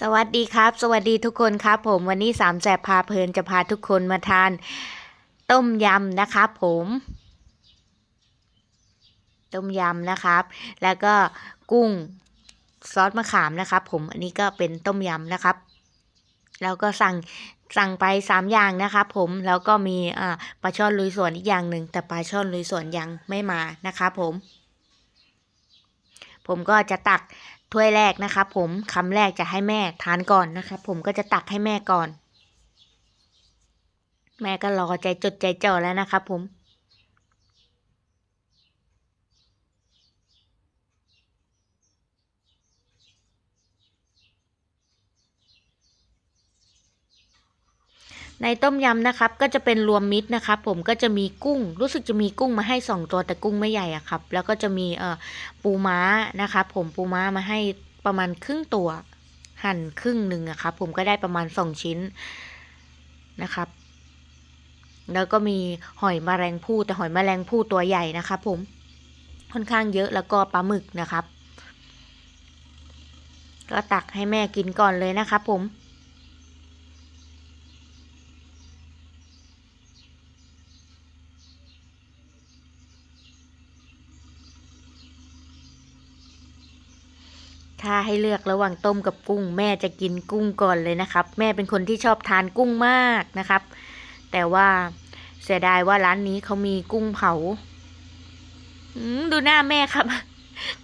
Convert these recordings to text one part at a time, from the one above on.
สวัสดีครับ สวัสดีทุกคนครับ ผมวันนี้สามแสบพาเพลินจะพาทุกคนมาทาน ต้มยำนะครับผม ต้มยำนะครับ แล้วก็กุ้งซอสมะขามนะครับ ผมอันนี้ก็เป็นต้มยำนะครับ แล้วก็สั่งสั่งไปสามอย่างนะครับผมแล้วก็มีอ่าปลาช่อนลุยสวนอีกอย่างหนึ่งแต่ปลาช่อนลุยสวนยังไม่มานะครับผม ผมก็จะตักถ้วยแรกนะครับผมคำแรกจะให้แม่ทานก่อนนะครับผมก็จะตักให้แม่ก่อน แม่ก็รอใจจดใจจ่อแล้วนะครับผม ในต้มยำนะครับ ก็จะเป็นรวมมิตรนะครับ ผมก็จะมีกุ้ง รู้สึกจะมีกุ้งมาให้สองตัวแต่กุ้งไม่ใหญ่อะครับ แล้วก็จะมีเอ่อปูม้านะครับผมปูม้ามาให้ประมาณครึ่งตัว หั่นครึ่งหนึ่งอะครับ ผมก็ได้ประมาณสองชิ้นนะครับ แล้วก็มีหอยแมลงภู่แต่หอยแมลงภู่ตัวใหญ่นะครับ ผมค่อนข้างเยอะแล้วก็ปลาหมึกนะครับ ก็ตักให้แม่กินก่อนเลยนะครับผม ถ้าให้เลือกระหว่างต้มกับกุ้ง แม่จะกินกุ้งก่อนเลยนะครับ แม่เป็นคนที่ชอบทานกุ้งมากนะครับ แต่ว่าเสียดายว่าร้านนี้เขามีกุ้งเผาดูหน้าแม่ครับ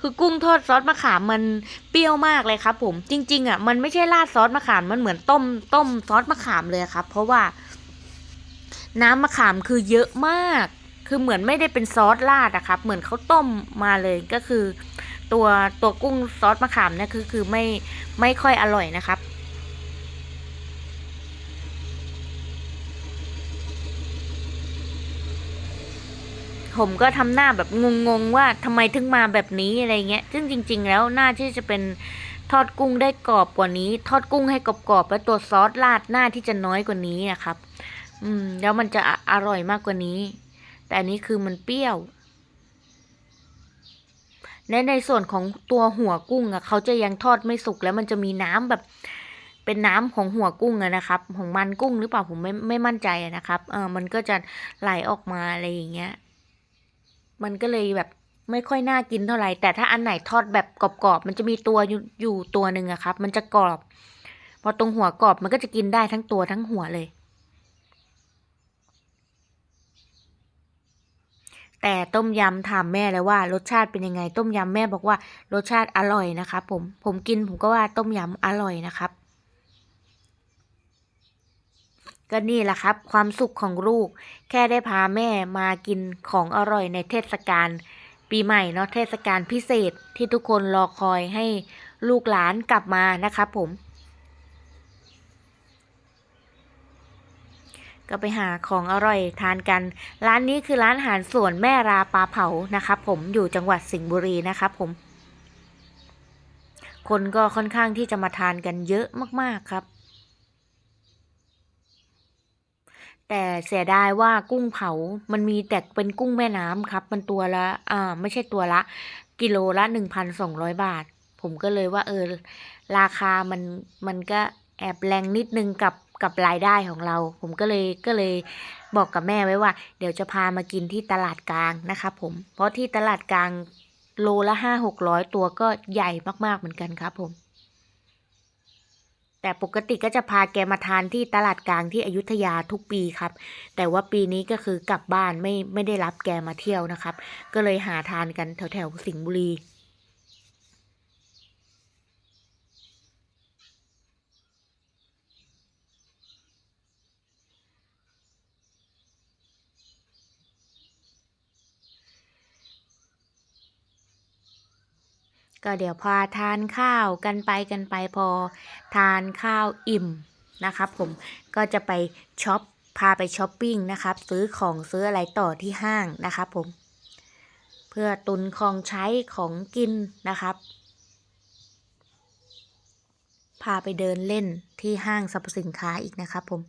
คือกุ้งทอดซอสมะขามมันเปรี้ยวมากเลยครับ ผม จริง ๆ อะ มันไม่ใช่ราดซอสมะขามมันเหมือนต้ม ต้มซอสมะขามเลยครับ เพราะว่า น้ำมะขามคือเยอะมาก คือเหมือนไม่ได้เป็นซอสราดอะครับ เหมือนเขาต้มมาเลยก็คือ ตัวตัวกุ้งซอสมะขามเนี่ยคือคือไม่ไม่ค่อยอร่อยนะครับผมก็ทำหน้าแบบงงๆว่าทำไมถึงมาแบบนี้อะไรเงี้ย ซึ่งจริง ๆ แล้วน่าที่จะเป็นทอดกุ้งได้กรอบกว่านี้ ทอดกุ้งให้กรอบๆแล้วตัวซอสราดหน้าที่จะน้อยกว่านี้อะครับ อืม แล้วมันจะออร่อยมากกว่านี้ แต่อันนี้คือมันเปรี้ยว และในส่วนของตัวหัวกุ้งอะเขาจะยังทอดไม่สุกแล้วมันจะมีน้ำแบบ เป็นน้ำของหัวกุ้งอะนะครับ ของมันกุ้งหรือเปล่าผมไม่ไม่มั่นใจอะนะครับเออมันก็จะไหลออกมาอะไรอย่างเงี้ย มันก็เลยแบบไม่ค่อยน่ากินเท่าไหร่แต่ถ้าอันไหนทอดแบบกรอบๆมันจะมีตัวอยอยู่ตัวหนึ่งอะครับ มันจะกรอบ พอตรงหัวกรอบมันก็จะกินได้ทั้งตัวทั้งหัวเลย แต่ต้มยำถามแม่แล้วว่ารสชาติเป็นยังไง ต้มยำแม่บอกว่ารสชาติอร่อยนะครับผมผมกินผมก็ว่าต้มยำอร่อยนะครับ ก็นี่แหละครับ ความสุขของลูก แค่ได้พาแม่มากินของอร่อยในเทศกาลปีใหม่เนาะเทศกาลพิเศษที่ทุกคนรอคอยให้ลูกหลานกลับมานะครับผม ก็ไปหาของอร่อยทานกัน ร้านนี้คือร้านอาหารสวนแม่ราปลาเผานะครับผมอยู่จังหวัดสิงห์บุรีนะครับผม คนก็ค่อนข้างที่จะมาทานกันเยอะมากๆครับ แต่เสียดายว่ากุ้งเผา มันมีแต่เป็นกุ้งแม่น้ำครับ มันตัวละอ่าไม่ใช่ตัวละ กิโลละหนึ่งพันสองร้อยบาท ผมก็เลยว่าเออ ราคามันมันก็แอบแรงนิดนึงกับ กับรายได้ของเรา ผมก็เลยก็เลยบอกกับแม่ไว้ว่า เดี๋ยวจะพามากินที่ตลาดกลางนะครับผม เพราะที่ตลาดกลางโลละห้าหกร้อยตัวก็ใหญ่มากๆเหมือนกันครับผม แต่ปกติก็จะพาแกมาทานที่ตลาดกลางที่อยุธยาทุกปีครับ แต่ว่าปีนี้ก็คือกลับบ้านไม่ไม่ได้รับแกมาเที่ยวนะครับ ก็เลยหาทานกันแถวแถวสิงห์บุรี ก็เดี๋ยวพาทานข้าวกันไปกันไปพอทานข้าวอิ่มนะครับผมก็จะไปช็อปพาไปช้อปปิ้งนะครับ ซื้อของซื้ออะไรต่อที่ห้างนะครับผม เพื่อตุนของใช้ของกินนะครับ พาไปเดินเล่นที่ห้างสรรพสินค้าอีกนะครับผม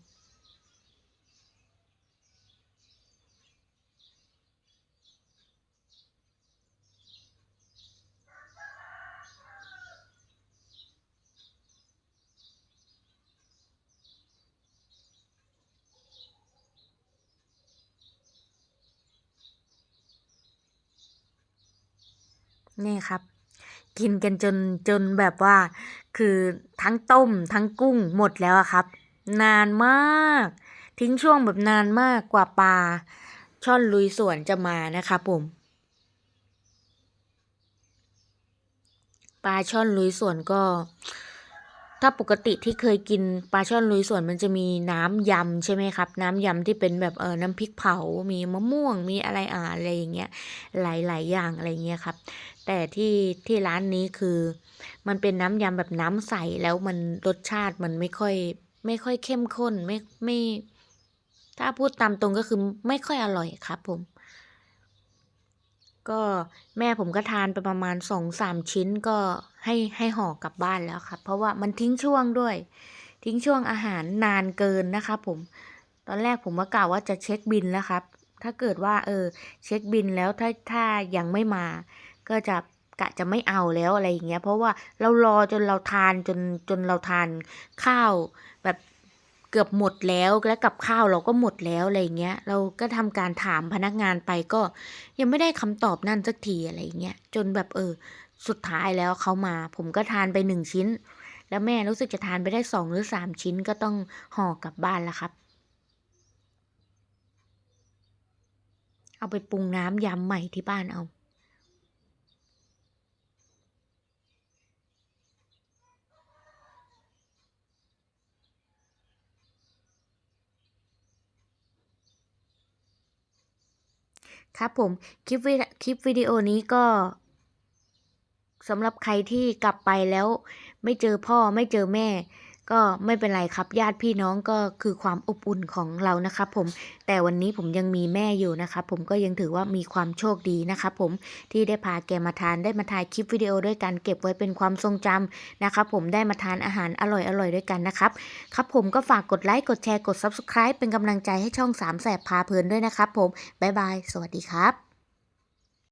นี่ครับ กินกันจนจนแบบว่า คือทั้งต้มทั้งกุ้งหมดแล้วครับ นานมาก ทิ้งช่วงแบบนานมากกว่าปลาช่อนลุยสวนจะมานะคะผมปลาช่อนลุยสวนก็ ถ้าปกติที่เคยกินปลาช่อนลุยสวนมันจะมีน้ำยำใช่ไหมครับ น้ำยำที่เป็นแบบเออน้ำพริกเผา มีมะม่วงมีอะไรอ่าอะไรอย่างเงี้ยหลายๆอย่างอะไรเงี้ยครับ แต่ที่ที่ร้านนี้คือ มันเป็นน้ำยำแบบน้ำใสแล้วมันรสชาติมันไม่ค่อย ไม่ค่อยเข้มข้นไม่ไม่ถ้าพูดตามตรงก็คือไม่ค่อยอร่อยครับผม ก็แม่ผมก็ทานไปประมาณสองสามชิ้นก็ ให้ให้ห่อกลับบ้านแล้วครับเพราะว่ามันทิ้งช่วงด้วย ทิ้งช่วงอาหารนานเกินนะครับผม ตอนแรกผมว่ากล่าวว่าจะเช็คบินแล้วครับ ถ้าเกิดว่า เออ เช็คบินแล้วถ้าถ้ายังไม่มา ก็จะกะจะไม่เอาแล้วอะไรอย่างเงี้ย เพราะว่าเรารอจนเราทานจนจนเราทานข้าวแบบเกือบหมดแล้วและกับข้าวเราก็หมดแล้วอะไรอย่างเงี้ย เราก็ทำการถามพนักงานไปก็ยังไม่ได้คำตอบนั่นสักทีอะไรอย่างเงี้ยจนแบบเออ สุดท้ายแล้วเขามา ผมก็ทานไปหนึ่งชิ้น แล้วแม่รู้สึกจะทานไปได้สองหรือสามชิ้นก็ต้องห่อกลับบ้านแล้วครับ เอาไปปรุงน้ำยำใหม่ที่บ้านเอาครับผม คลิปวิคลิปวิดีโอนี้ก็ สำหรับใครที่กลับไปแล้ว ไม่เจอพ่อไม่เจอแม่ ก็ไม่เป็นไรครับญาติพี่น้องก็คือความอบอุ่นของเรานะครับผมแต่วันนี้ผมยังมีแม่อยู่นะครับผมก็ยังถือว่ามีความโชคดีนะครับผมที่ได้พาแกมาทานได้มาถ่ายคลิปวิดีโอด้วยกันเก็บไว้เป็นความทรงจำนะครับผมได้มาทานอาหารอร่อยๆด้วยกันนะครับครับผมก็ฝากกดไลค์กดแชร์กด Subscribe เป็นกำลังใจให้ช่องสามแสบพาเพลินด้วยนะครับผมบ๊ายบาย สวัสดีครับ